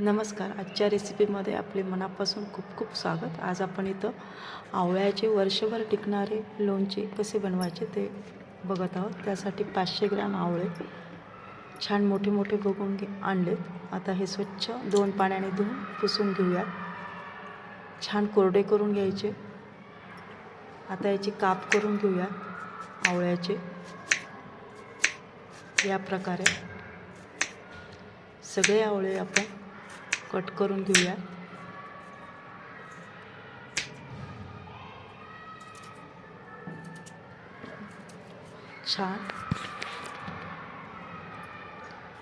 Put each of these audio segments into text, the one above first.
नमस्कार. आजच्या रेसिपीमध्ये आपले मनापासून खूप खूप स्वागत. आज आपण इथं आवळ्याचे वर्षभर टिकणारे लोणचे कसे बनवायचे ते बघत आहोत. त्यासाठी पाचशे ग्रॅम आवळे छान मोठे मोठे बघून घे आणलेत. आता हे स्वच्छ दोन पाण्याने धुवून पुसून घेऊया छान कोरडे करून घ्यायचे. आता याची काप करून घेऊया आवळ्याचे. या प्रकारे सगळे आवळे आपण कट करून घेऊया छान.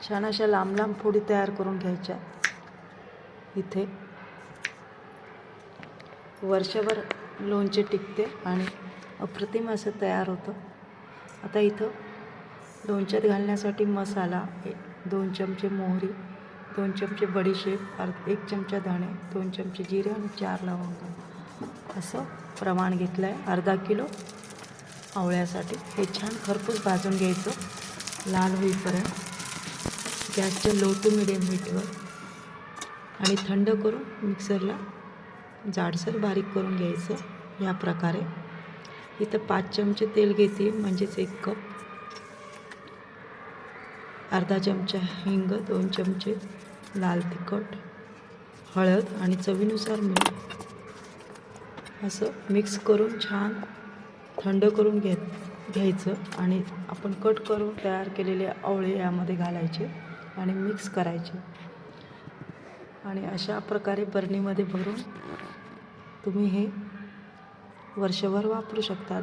छान अशा लांब लांब फोडी तयार करून घ्यायच्या. इथे. वर्षभर लोणचे टिकते आणि अप्रतिम असं तयार होतं. आता इथं लोणच्यात घालण्यासाठी मसाला दोन चमचे मोहरी दोन चमचे बडीशेप अर्ध एक चमचा धणे दोन चमचे जिरे आणि चार लवंग. असं प्रमाण घेतलं आहे अर्धा किलो आवळ्यासाठी. हे छान खरपूस भाजून घ्यायचं. लाल होईपर्यंत गॅसच्या लो टू मिडियम हीटवर आणि थंड करून मिक्सरला जाडसर बारीक करून घ्यायचं या प्रकारे. इथं पाच चमचे तेल घेते म्हणजेच एक कप. अर्धा चमचा हिंग दोन चमचे लाल तिखट हळद आणि चवीनुसार मीठ. असं मिक्स करून छान थंड करून घे घ्यायचं आणि आपण कट करून तयार केलेले आवळे यामध्ये घालायचे आणि मिक्स करायचे. आणि अशा प्रकारे बरणीमध्ये भरून तुम्ही हे वर्षभर वापरू शकता.